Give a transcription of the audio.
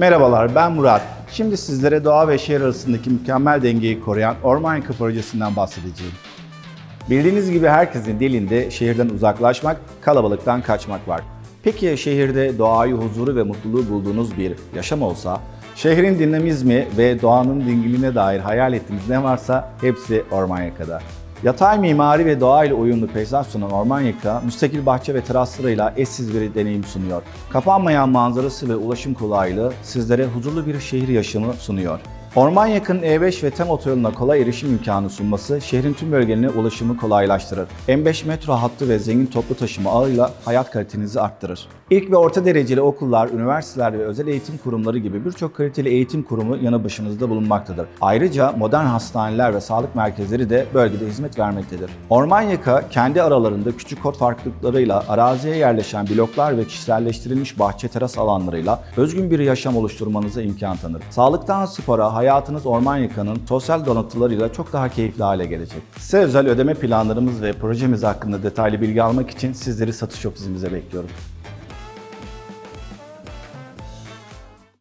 Merhabalar ben Murat. Şimdi sizlere doğa ve şehir arasındaki mükemmel dengeyi koruyan Orman Yakı projesinden bahsedeceğim. Bildiğiniz gibi herkesin dilinde şehirden uzaklaşmak, kalabalıktan kaçmak var. Peki ya şehirde doğayı, huzuru ve mutluluğu bulduğunuz bir yaşam olsa, şehrin dinamizmi ve doğanın dingiliğine dair hayal ettiğiniz ne varsa hepsi Orman Yaka'da. Yatay mimari ve doğayla uyumlu peyzaj sunan Orman Yaka, müstakil bahçe ve teraslarıyla eşsiz bir deneyim sunuyor. Kapanmayan manzarası ve ulaşım kolaylığı sizlere huzurlu bir şehir yaşamı sunuyor. Orman yakın E5 ve TEM otoyoluna kolay erişim imkanı sunması şehrin tüm bölgelerine ulaşımı kolaylaştırır. M5 metro hattı ve zengin toplu taşıma ağıyla hayat kalitenizi arttırır. İlk ve orta dereceli okullar, üniversiteler ve özel eğitim kurumları gibi birçok kaliteli eğitim kurumu yanı başınızda bulunmaktadır. Ayrıca modern hastaneler ve sağlık merkezleri de bölgede hizmet vermektedir. Orman Yaka kendi aralarında küçük kod farklılıklarıyla araziye yerleşen bloklar ve kişiselleştirilmiş bahçe teras alanlarıyla özgün bir yaşam oluşturmanıza imkan tanır. Sağlıktan spora, hayatınız Orman Yaka'nın sosyal donatılarıyla çok daha keyifli hale gelecek. Size özel ödeme planlarımız ve projemiz hakkında detaylı bilgi almak için sizleri satış ofisimize bekliyorum.